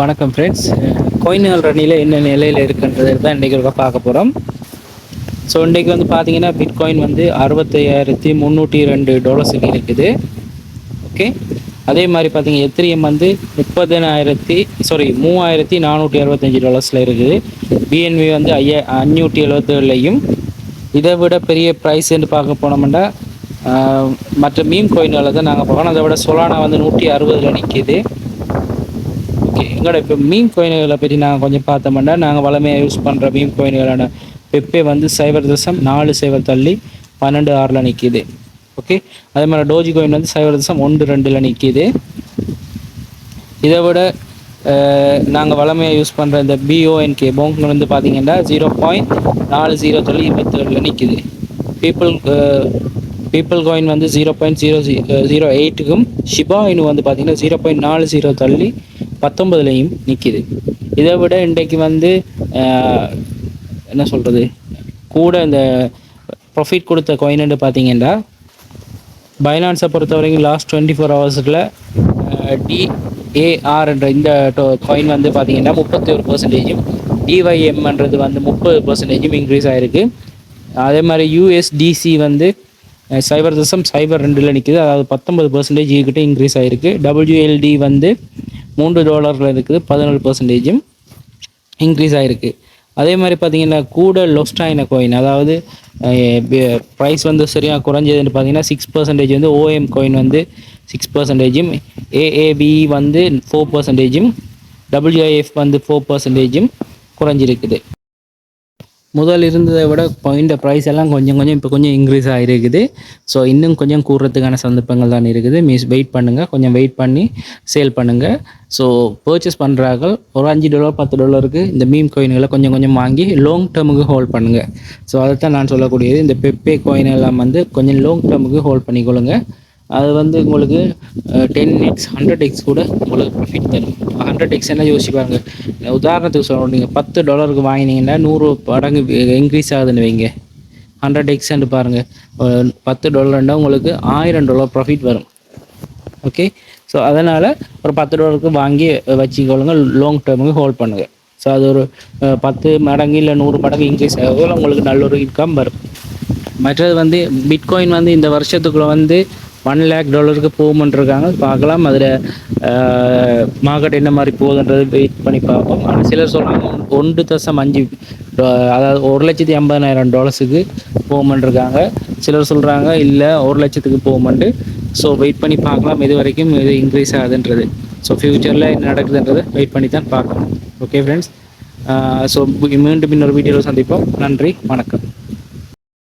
வணக்கம் ஃப்ரெண்ட்ஸ் கோயின்கள் ரன்னியில் என்ன நிலையில் இருக்குன்றது தான் இன்றைக்கி ஒரு பார்க்க போகிறோம் ஸோ இன்றைக்கி வந்து பார்த்தீங்கன்னா பிட்காயின் வந்து அறுபத்தையாயிரத்தி முந்நூற்றி ரெண்டு டாலர்ஸுக்கு இருக்குது. ஓகே அதே மாதிரி பார்த்தீங்க எத்திரியம் வந்து முப்பதினாயிரத்தி சாரி மூவாயிரத்தி நானூற்றி அறுபத்தஞ்சி டாலர்ஸில் இருக்குது. பிஎன்வி வந்து ஐயா அஞ்சூற்றி எழுபத்தேழுலையும் இதை விட பெரிய ப்ரைஸ்ன்னு பார்க்க போனோம்னா மற்ற மீன் கோயின்களை தான் நாங்கள் பார்க்கணும் அதை விட சொலானா வந்து நூற்றி அறுபதில் நிற்கிது ஓகே எங்களோட இப்போ மீன் கோயின்களை பற்றி நாங்கள் கொஞ்சம் பார்த்தோம்னா நாங்கள் வளமையாக யூஸ் பண்ணுற மீன் கோயின்களான பெப்பே வந்து சைபர் தசம் நாலு சைபர் தள்ளி பன்னெண்டு ஆறில் நிற்கிது ஓகே அதே மாதிரி டோஜி கோயின் வந்து சைபர் தசம் ஒன்று ரெண்டில் நிற்கிது இதை விட நாங்கள் வளமையாக யூஸ் பண்ணுற இந்த பிஓஎன்கே போங்க் வந்து பார்த்தீங்கன்னா ஜீரோ பாயிண்ட் நாலு ஜீரோ தள்ளி இருபத்தேழில் நிற்கிது பீப்புள் பீப்புள் காயின் வந்து ஜீரோ பாயிண்ட் ஜீரோ ஜீரோ எயிட்டுக்கும் ஷிபா இனு வந்து பார்த்தீங்கன்னா ஜீரோ பாயிண்ட் நாலு ஜீரோ தள்ளி பத்தொன்பதுலையும் நிற்கிது இதை விட இன்றைக்கு வந்து என்ன சொல்கிறது கூட இந்த ப்ராஃபிட் கொடுத்த கொயின்னு பார்த்தீங்கன்னா பைனான்ஸை பொறுத்த வரைக்கும் லாஸ்ட் டுவெண்ட்டி ஃபோர் ஹவர்ஸில் டிஏஆர்ன்ற இந்த காயின் வந்து பார்த்தீங்கன்னா முப்பத்தி ஒரு பர்சன்டேஜும் டிஒய்எம்ன்றது வந்து முப்பது பர்சன்டேஜும் இன்க்ரீஸ் ஆகிருக்கு அதே மாதிரி யூஎஸ்டிசி வந்து சைபர் தசம் சைபர் ரெண்டில் நிற்கிது அதாவது பத்தொன்பது பர்சன்டேஜ் கிட்டே இன்க்ரீஸ் ஆகிருக்கு டபிள்யூஎல்டி வந்து மூன்று டாலரில் இருக்குது பதினேழு பர்சன்டேஜும் இன்க்ரீஸ் ஆகிருக்கு அதே மாதிரி பார்த்தீங்கன்னா கூட லொஸ்டாயின கோயின் அதாவது ப்ரைஸ் வந்து சரியாக குறைஞ்சதுன்னு பார்த்தீங்கன்னா சிக்ஸ் பர்சன்டேஜ் வந்து ஓஎம் கோயின் வந்து சிக்ஸ் பர்சன்டேஜும் ஏஏபி வந்து ஃபோர் பர்சன்டேஜும் டபிள்யூஐஎஃப் வந்து ஃபோர் பர்சன்டேஜும் குறைஞ்சிருக்குது. முதல் இருந்ததை விட இந்த ப்ரைஸ் எல்லாம் கொஞ்சம் கொஞ்சம் இப்போ கொஞ்சம் இன்க்ரீஸ் ஆகிருக்குது ஸோ இன்னும் கொஞ்சம் கூடுறதுக்கான சந்தர்ப்பங்கள் தான் இருக்குது. மீஸ் வெயிட் பண்ணுங்கள் கொஞ்சம் வெயிட் பண்ணி சேல் பண்ணுங்கள் ஸோ பர்ச்சேஸ் பண்ணுறாங்க ஒரு அஞ்சு டாலர் பத்து டாலருக்கு இந்த மீம் கோயின்களை கொஞ்சம் கொஞ்சம் வாங்கி லாங் டேர்முக்கு ஹோல்ட் பண்ணுங்கள் ஸோ அதை தான் நான் சொல்லக்கூடியது. இந்த பெப்பே கோயின் எல்லாம் வந்து கொஞ்சம் லாங் டேர்முக்கு ஹோல்ட் பண்ணிக்கொள்ளுங்கள் அது வந்து உங்களுக்கு டென் எக்ஸ் ஹண்ட்ரட் எக்ஸ் கூட உங்களுக்கு ப்ராஃபிட் தரும். ஹண்ட்ரட் எக்ஸ் என்ன யோசிச்சு பாருங்க. உதாரணத்துக்கு சொல்லணும் நீங்கள் பத்து டாலருக்கு வாங்கினீங்கன்னா நூறு மடங்கு இன்க்ரீஸ் ஆகுதுன்னு வைங்க. ஹண்ட்ரட் எக்ஸ்ன்னு பாருங்கள் பத்து டாலர்னா உங்களுக்கு ஆயிரம் டாலர் ப்ராஃபிட் வரும். ஓகே ஸோ அதனால் ஒரு பத்து டாலருக்கு வாங்கி வச்சுக்கொள்ளுங்க. லாங் டேர்முக்கு ஹோல்ட் பண்ணுங்கள் ஸோ அது ஒரு பத்து மடங்கு இல்லை நூறு மடங்கு இன்க்ரீஸ் ஆகும் உங்களுக்கு நல்ல ஒரு இன்கம் வரும். மற்றது வந்து பிட்காயின் வந்து இந்த வருஷத்துக்குள்ளே வந்து ஒன் லேக் டாலருக்கு போகும்ன்றிருக்காங்க. பார்க்கலாம். அதில் மார்க்கெட் என்ன மாதிரி போகுதுன்றது வெயிட் பண்ணி பார்ப்போம். ஆனால் சிலர் சொல்கிறாங்க ஒன்று தசம் அஞ்சு அதாவது ஒரு லட்சத்தி ஐம்பதாயிரம் டாலர்ஸுக்கு போகும்ன்றிருக்காங்க. சிலர் சொல்கிறாங்க இல்லை ஒரு லட்சத்துக்கு போகும்ன்ட்டு. ஸோ வெயிட் பண்ணி பார்க்கலாம். இது வரைக்கும் இது இன்க்ரீஸ் ஆகுதுன்றது. ஸோ ஃப்யூச்சரில் என்ன நடக்குதுன்றதை வெயிட் பண்ணி தான் பார்க்கணும் ஓகே ஃப்ரெண்ட்ஸ் ஸோ மீண்டும் இன்னொரு வீடியோவில் சந்திப்போம். நன்றி வணக்கம்.